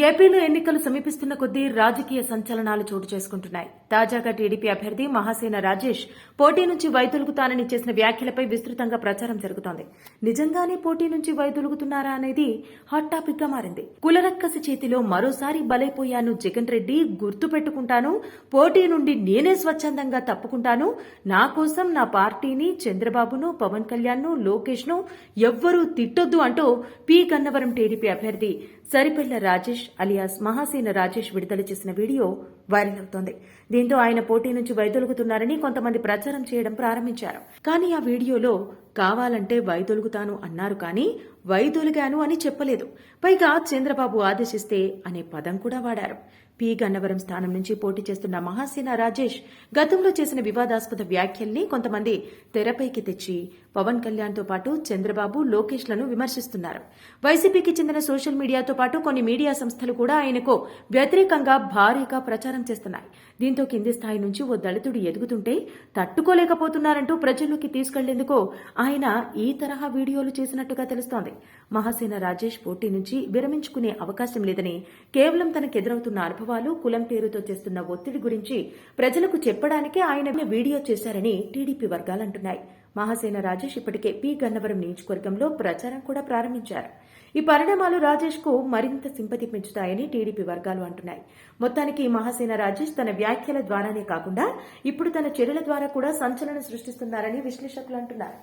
ఏపీలో ఎన్నికలు సమీపిస్తున్న కొద్దీ రాజకీయ సంచలనాలు చోటు చేసుకుంటున్నాయి. తాజాగా టీడీపీ అభ్యర్థి మహాసేన రాజేష్ పోటీ నుంచి వైదొలుగుతానని చేసిన వ్యాఖ్యలపై విస్తృతంగా ప్రచారం జరుగుతోంది. నిజంగానే పోటీ నుంచి వైదొలుగుతున్నారా అనేది హాట్ టాపిక్గా మారింది. కులరక్కసి చేతిలో మరోసారి బలైపోయాను జగన్ రెడ్డి గుర్తు పెట్టుకుంటాను పోటీ నుండి నేనే స్వచ్ఛందంగా తప్పుకుంటాను. నా కోసం నా పార్టీని చంద్రబాబును పవన్ కళ్యాణ్ను లోకేష్ను ఎవ్వరూ తిట్టొద్దు అంటూ పి. గన్నవరం టీడీపీ అభ్యర్థి సరిపెల్ల రాజేష్ అలియాస్ మహాసేన రాజేష్ విడుదల చేసిన వీడియో వైరల్ అవుతోంది. దీంతో ఆయన పోటీ నుంచి వైదొలుగుతున్నారని కొంతమంది ప్రచారం చేయడం ప్రారంభించారు. కానీ ఆ వీడియోలో కావాలంటే వైదొలుగుతాను అన్నారు కానీ వైదొలిగాను అని చెప్పలేదు. పైగా చంద్రబాబు ఆదేశిస్తే అనే పదం కూడా వాడారు. పి. గన్నవరం స్థానం నుంచి పోటీ చేస్తున్న మహాసేన రాజేష్ గతంలో చేసిన వివాదాస్పద వ్యాఖ్యల్ని కొంతమంది తెరపైకి తెచ్చి పవన్ కళ్యాణ్తో పాటు చంద్రబాబు లోకేష్లను విమర్శిస్తున్నారు. వైసీపీకి చెందిన సోషల్ మీడియాతో పాటు కొన్ని మీడియా సంస్థలు కూడా ఆయనకు వ్యతిరేకంగా భారీగా ప్రచారం చేస్తున్నాయి. దీంతో కింది స్థాయి నుంచి ఓ దళితుడు ఎదుగుతుంటే తట్టుకోలేకపోతున్నారంటూ ప్రజల్లోకి తీసుకెళ్ళేందుకు ఆయన ఈ తరహా వీడియోలు చేసినట్టుగా తెలుస్తోంది. మహాసేన రాజేష్ పోటీ నుంచి విరమించుకునే అవకాశం లేదని కేవలం తనకెదురవుతున్న అనుభవాలు కులం పేరుతో చేస్తున్న ఒత్తిడి గురించి ప్రజలకు చెప్పడానికే ఆయన వీడియో చేశారని టీడీపీ వర్గాలంటున్నాయి మహాసేన రాజేష్ ఇప్పటికే పి గన్నవరం నియోజకవర్గంలో ప్రచారం కూడా ప్రారంభించారు. ఈ పరిణామాలు రాజేష్కు మరింత సింపతి పెంచుతాయని టీడీపీ వర్గాలు అంటున్నాయి. మొత్తానికి మహాసేన రాజేష్ తన వ్యాఖ్యల ద్వారానే కాకుండా ఇప్పుడు తన చర్యల ద్వారా కూడా సంచలనం సృష్టిస్తున్నారని విశ్లేషకులు అంటున్నారు.